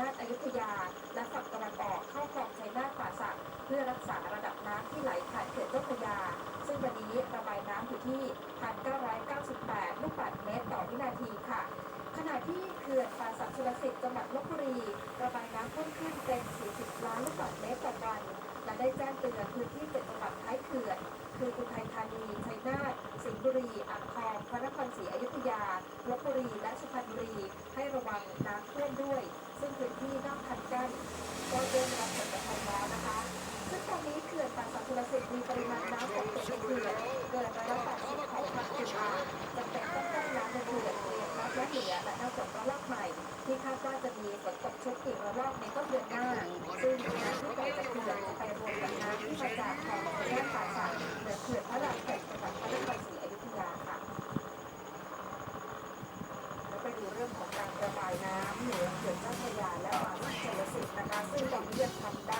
นาทอยุธยา และฝั่งตะวันออกเข้าคลองชัยนาทป่าสักเพื่อรักษาระดับน้ำที่ไหลผ่านเขื่อนเจ้าพระยา ซึ่งวันนี้ระบายน้ำอยู่ที่ 1,998 ลูกบาศก์เมตรต่อวินาทีค่ะ ขณะที่เขื่อนป่าสักชลสิทธิ์จังหวัดลบบุรี ระบายน้ำเพิ่มขึ้นเป็น 40 ล้านลูกบาศก์เมตรต่อวัน และได้แจ้งเตือนพื้นที่เจ็ดจังหวัดท้ายเขื่อนคืออุทัยธานีชัยนาทสิงห์บุรีอ่างทองพระนครศรีอยุธยาลบบุรีและสุพรรณบุรี ให้ระวังน้ำท่วมด้วย ซึ่งพื้นที่นอกคันกั้นก็เริ่มรับผลกระทบแล้วนะคะ ซึ่งตอนนี้เขื่อนป่าสักกุลสิทธิ์มีปริมาณน้ำฝนสมในเขื่อนเกินร้อยละแปดสิบของความจุอ่างจำเป็นต้องกั้นน้ำในเขื่อนเตรียมรับและเหนือและน้ำฝนระลอกใหม่ ที่คาดว่าจะมีฝนตกชุกอีกระลอกในต้นเดือนหน้า ซึ่งน้ำที่ได้จากเขื่อนจะไปรวมกับน้ำ กรซึ่งเราไม่เลือกทได้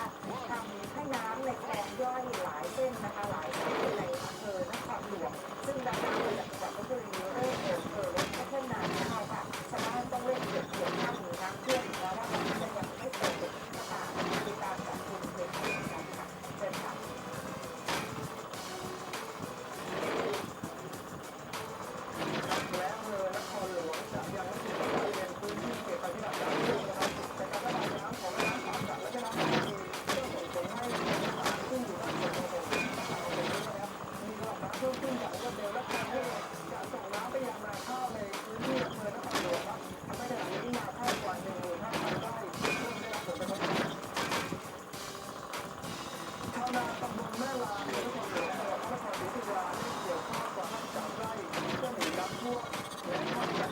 เกี่ยวข้องกับห้างสามไร่ที่ต้องหนีน้ำท่วมและห้าง